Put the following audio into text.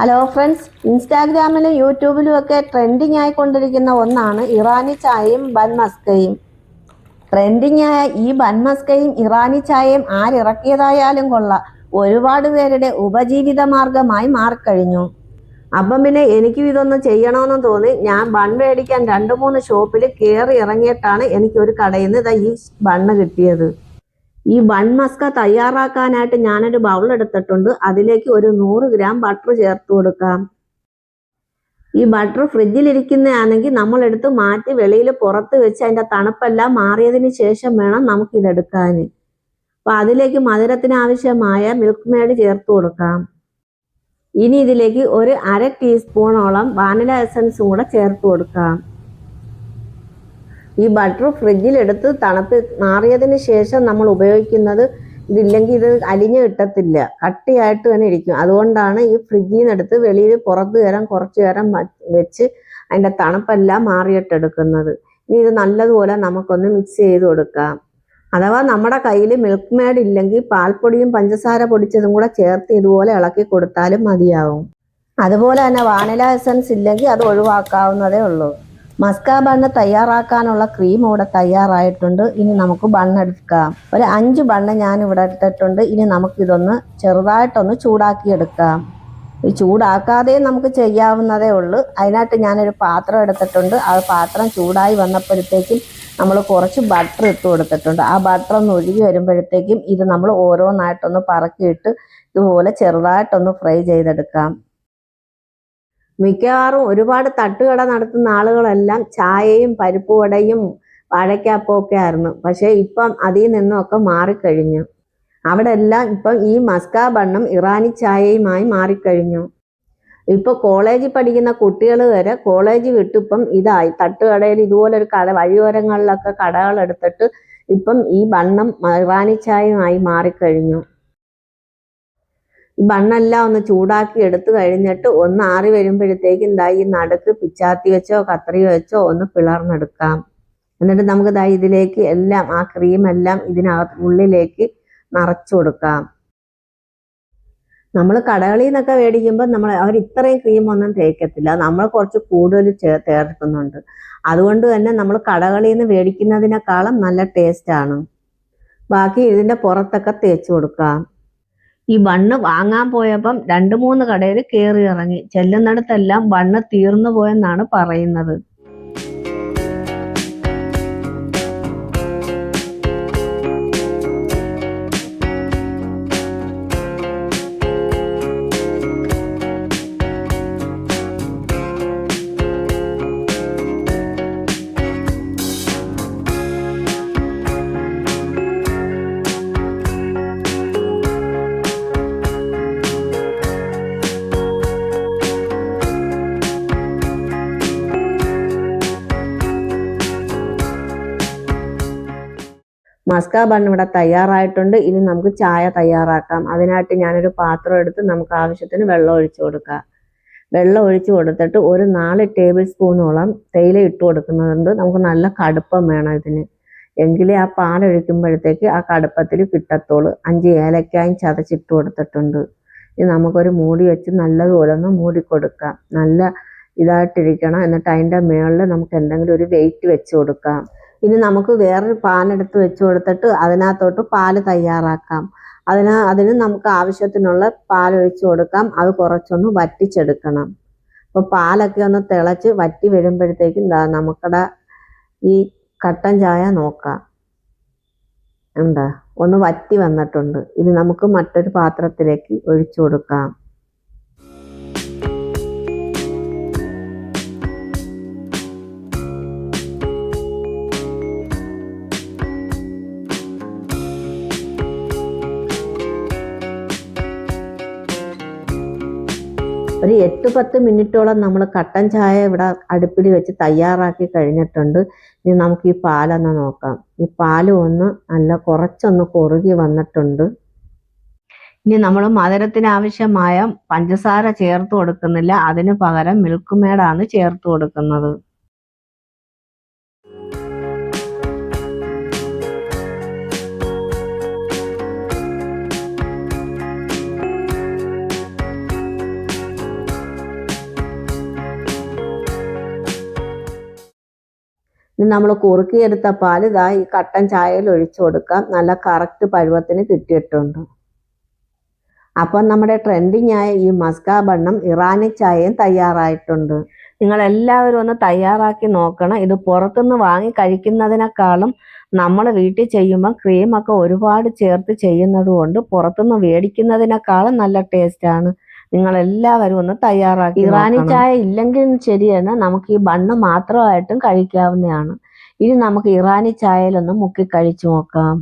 Hello friends ഇൻസ്റ്റാഗ്രാമിലും യൂട്യൂബിലും ഒക്കെ ട്രെൻഡിങ് ആയിക്കൊണ്ടിരിക്കുന്ന ഒന്നാണ് ഇറാനി ചായയും ബൻ മസ്കയും. ട്രെൻഡിങ് ആയ ഈ ബൻ മസ്കയും ഇറാനി ചായയും ആരിറക്കിയതായാലും കൊള്ളാം ഒരുപാട് പേരുടെ ഉപജീവിത മാർഗമായി മാറിക്കഴിഞ്ഞു. അപ്പം പിന്നെ എനിക്കും ഇതൊന്ന് ചെയ്യണമെന്ന് തോന്നി. ഞാൻ ബൺ മേടിക്കാൻ രണ്ട് മൂന്ന് ഷോപ്പിൽ കയറി ഇറങ്ങിയിട്ടാണ് എനിക്കൊരു കടയിൽ നിന്ന് ഇതാ ഈ ബണ്ണ് കിട്ടിയത്. ഈ ബൺ മസ്ക തയ്യാറാക്കാനായിട്ട് ഞാനൊരു ബൗൾ എടുത്തിട്ടുണ്ട്. അതിലേക്ക് ഒരു നൂറ് ഗ്രാം ബട്ടർ ചേർത്ത് കൊടുക്കാം. ഈ ബട്ടർ ഫ്രിഡ്ജിലിരിക്കുന്നതാണെങ്കിൽ നമ്മളെടുത്ത് മാറ്റി വെളിയിൽ പുറത്ത് വെച്ച് അതിന്റെ തണുപ്പെല്ലാം മാറിയതിന് ശേഷം വേണം നമുക്ക് നമുക്കിതെടുക്കാൻ. അപ്പോൾ അതിലേക്ക് മധുരത്തിന് ആവശ്യമായ മിൽക്ക് മേഡ് ചേർത്ത് കൊടുക്കാം. ഇനി ഇതിലേക്ക് ഒരു അര ടീസ്പൂണോളം വാനില എസൻസും കൂടെ ചേർത്ത് കൊടുക്കാം. ഈ ബട്ടർ ഫ്രിഡ്ജിലെടുത്ത് തണുപ്പ് മാറിയതിന് ശേഷം നമ്മൾ ഉപയോഗിക്കുന്നത് ഇതില്ലെങ്കിൽ ഇത് അലിഞ്ഞു കിട്ടത്തില്ല. കട്ടിയായിട്ട് തന്നെ ഇരിക്കും. അതുകൊണ്ടാണ് ഈ ഫ്രിഡ്ജിൽ നിന്ന് എടുത്ത് വെളിയിൽ പുറത്ത് നേരം കുറച്ച് നേരം വെച്ച് അതിന്റെ തണുപ്പെല്ലാം മാറിയിട്ടെടുക്കുന്നത് ഇനി ഇത് നല്ലതുപോലെ നമുക്കൊന്ന് മിക്സ് ചെയ്ത് കൊടുക്കാം. അഥവാ നമ്മുടെ കയ്യിൽ മിൽക്ക് മേഡ് ഇല്ലെങ്കിൽ പാൽപ്പൊടിയും പഞ്ചസാര പൊടിച്ചതും കൂടെ ചേർത്ത് ഇതുപോലെ ഇളക്കി കൊടുത്താലും മതിയാവും. അതുപോലെ തന്നെ വാനില എസൻസ് ഇല്ലെങ്കിൽ അത് ഒഴിവാക്കാവുന്നതേ ഉള്ളൂ. മസ്ക ബണ്ണ് തയ്യാറാക്കാനുള്ള ക്രീം ഇവിടെ തയ്യാറായിട്ടുണ്ട്. ഇനി നമുക്ക് ബണ്ണെടുക്കാം ഒരു അഞ്ച് ബണ്ണ് ഞാൻ ഇവിടെ എടുത്തിട്ടുണ്ട് ഇനി നമുക്കിതൊന്ന് ചെറുതായിട്ടൊന്ന് ചൂടാക്കി എടുക്കാം ഈ ചൂടാക്കാതെ നമുക്ക് ചെയ്യാവുന്നതേ ഉള്ളൂ. അതിനായിട്ട് ഞാനൊരു പാത്രം എടുത്തിട്ടുണ്ട്. ആ പാത്രം ചൂടായി വന്നപ്പോഴത്തേക്കും നമ്മൾ കുറച്ച് ബട്ടർ ഇട്ട് കൊടുത്തിട്ടുണ്ട്. ആ ബട്ടർ ഒന്ന് ഒഴുകി വരുമ്പോഴത്തേക്കും ഇത് നമ്മൾ ഓരോന്നായിട്ടൊന്ന് പറക്കിയിട്ട് ഇതുപോലെ ചെറുതായിട്ടൊന്ന് ഫ്രൈ ചെയ്തെടുക്കാം. മിക്കവാറും ഒരുപാട് തട്ടുകട നടത്തുന്ന ആളുകളെല്ലാം ചായയും പരിപ്പുവടയും വടയും ഒക്കെ ആയിരുന്നു പക്ഷേ ഇപ്പം അതിൽ നിന്നൊക്കെ മാറിക്കഴിഞ്ഞു. അവിടെ എല്ലാം ഇപ്പം ഈ മസ്കാ ബണ്ണും ഇറാനി ചായയുമായി മാറിക്കഴിഞ്ഞു. ഇപ്പൊ കോളേജിൽ പഠിക്കുന്ന കുട്ടികൾ വരെ കോളേജ് വിട്ടു ഇപ്പം ഇതായി. തട്ടുകടയിൽ ഇതുപോലൊരു കട വഴിയോരങ്ങളിലൊക്കെ കടകൾ എടുത്തിട്ട് ഇപ്പം ഈ ബണ്ണം ഇറാനി ചായയുമായി മാറിക്കഴിഞ്ഞു. ബണ്ണെല്ലാം ഒന്ന് ചൂടാക്കി എടുത്തു കഴിഞ്ഞിട്ട് ഒന്ന് ആറി വരുമ്പോഴത്തേക്കും എന്താ ഈ നടുക്ക് പിച്ചാത്തി വെച്ചോ കത്രി വെച്ചോ ഒന്ന് പിളർന്നെടുക്കാം. എന്നിട്ട് നമുക്ക് ദാ ഇതിലേക്ക് എല്ലാം ആ ക്രീം എല്ലാം ഇതിനകത്ത് ഉള്ളിലേക്ക് നിറച്ചു കൊടുക്കാം. നമ്മൾ കടകളിൽ നിന്നൊക്കെ മേടിക്കുമ്പോൾ നമ്മൾ അവർ ഇത്രയും ക്രീം ഒന്നും തേക്കത്തില്ല. നമ്മൾ കുറച്ച് കൂടുതൽ ചേർ ചേർക്കുന്നുണ്ട്. അതുകൊണ്ട് തന്നെ നമ്മൾ കടകളിൽ നിന്ന് മേടിക്കുന്നതിനേക്കാളും നല്ല ടേസ്റ്റ് ആണ്. ബാക്കി ഇതിന്റെ പുറത്തൊക്കെ തേച്ച് കൊടുക്കാം. ഈ ബണ്ണ് വാങ്ങാൻ പോയപ്പം രണ്ട് മൂന്ന് കടയിൽ കയറി ഇറങ്ങി. ചെല്ലുന്നിടത്തെല്ലാം ബണ്ണ് തീർന്നു പോയെന്നാണ് പറയുന്നത്. മസ്ക ബൺ ഇവിടെ തയ്യാറായിട്ടുണ്ട്. ഇനി നമുക്ക് ചായ തയ്യാറാക്കാം. അതിനായിട്ട് ഞാനൊരു പാത്രം എടുത്ത് നമുക്ക് ആവശ്യത്തിന് വെള്ളം ഒഴിച്ചു കൊടുക്കാം. വെള്ളം ഒഴിച്ചു കൊടുത്തിട്ട് ഒരു നാല് ടേബിൾ സ്പൂണോളം തേയില ഇട്ട് കൊടുക്കുന്നുണ്ട് നമുക്ക് നല്ല കടുപ്പം വേണം ഇതിന്. എങ്കിലേ ആ പാലൊഴിക്കുമ്പോഴത്തേക്ക് ആ കടുപ്പത്തിൽ കിട്ടത്തുള്ളൂ. അഞ്ച് ഏലക്കായും ചതച്ചിട്ട് കൊടുത്തിട്ടുണ്ട്. ഇനി നമുക്കൊരു മൂടി വെച്ച് നല്ലതുപോലെ ഒന്ന് മൂടി കൊടുക്കാം. നല്ല ഇതായിട്ടിരിക്കണം. എന്നിട്ട് അതിന്റെ മുകളിൽ നമുക്ക് എന്തെങ്കിലും ഒരു വെയിറ്റ് വെച്ച് കൊടുക്കാം. ഇനി നമുക്ക് വേറൊരു പാൻ എടുത്ത് വെച്ച് കൊടുത്തിട്ട് അതിനകത്തോട്ട് പാൽ തയ്യാറാക്കാം. അതിന് അതിന് നമുക്ക് ആവശ്യത്തിനുള്ള പാൽ ഒഴിച്ചു കൊടുക്കാം. അത് കുറച്ചൊന്ന് വറ്റിച്ചെടുക്കണം. അപ്പോൾ പാലൊക്കെ ഒന്ന് തിളച്ച് വറ്റി വരുമ്പോഴത്തേക്കും ദാ നമുക്കടെ ഈ കട്ടൻ ചായ നോക്കാം. ഉണ്ട്? ഒന്ന് വറ്റി വന്നിട്ടുണ്ട്. ഇനി നമുക്ക് മറ്റൊരു പാത്രത്തിലേക്ക് ഒഴിച്ചു കൊടുക്കാം. ഒരു എട്ട് പത്ത് മിനിറ്റോളം നമ്മൾ കട്ടൻ ചായ ഇവിടെ അടുപ്പിൽ വെച്ച് തയ്യാറാക്കി കഴിഞ്ഞിട്ടുണ്ട്. ഇനി നമുക്ക് ഈ പാലൊന്ന് നോക്കാം. ഈ പാൽ ഒന്ന് നല്ല കുറച്ചൊന്ന് കുറുകി വന്നിട്ടുണ്ട്. ഇനി നമ്മൾ മധുരത്തിന് ആവശ്യമായ പഞ്ചസാര ചേർത്ത് കൊടുക്കുന്നില്ല. അതിന് പകരം മിൽക്ക് മേഡാണ് ചേർത്ത് കൊടുക്കുന്നത്. നമ്മൾ കുറുക്കിയെടുത്ത പാൽ ഇതാ ഈ കട്ടൻ ചായയിൽ ഒഴിച്ചു കൊടുക്കാം. നല്ല കറക്റ്റ് പരുവത്തിന് കിട്ടിയിട്ടുണ്ട്. അപ്പം നമ്മുടെ ട്രെൻഡിങ് ആയ ഈ മസ്ക ബണ്ണം ഇറാനി ചായയും തയ്യാറായിട്ടുണ്ട്. നിങ്ങൾ എല്ലാവരും ഒന്ന് തയ്യാറാക്കി നോക്കണം. ഇത് പുറത്തുനിന്ന് വാങ്ങി കഴിക്കുന്നതിനേക്കാളും നമ്മൾ വീട്ടിൽ ചെയ്യുമ്പോൾ ക്രീമൊക്കെ ഒരുപാട് ചേർത്ത് ചെയ്യുന്നത് കൊണ്ട് പുറത്തുനിന്ന് മേടിക്കുന്നതിനേക്കാളും നല്ല ടേസ്റ്റാണ് നിങ്ങൾ എല്ലാവരും ഒന്ന് തയ്യാറാക്കി ഇറാനി ചായ ഇല്ലെങ്കിൽ ശരിയാണ് നമുക്ക് ഈ ബണ്ണ് മാത്രമായിട്ടും കഴിക്കാവുന്നതാണ്. ഇനി നമുക്ക് ഇറാനി ചായയിലൊന്ന് മുക്കി കഴിച്ചു നോക്കാം.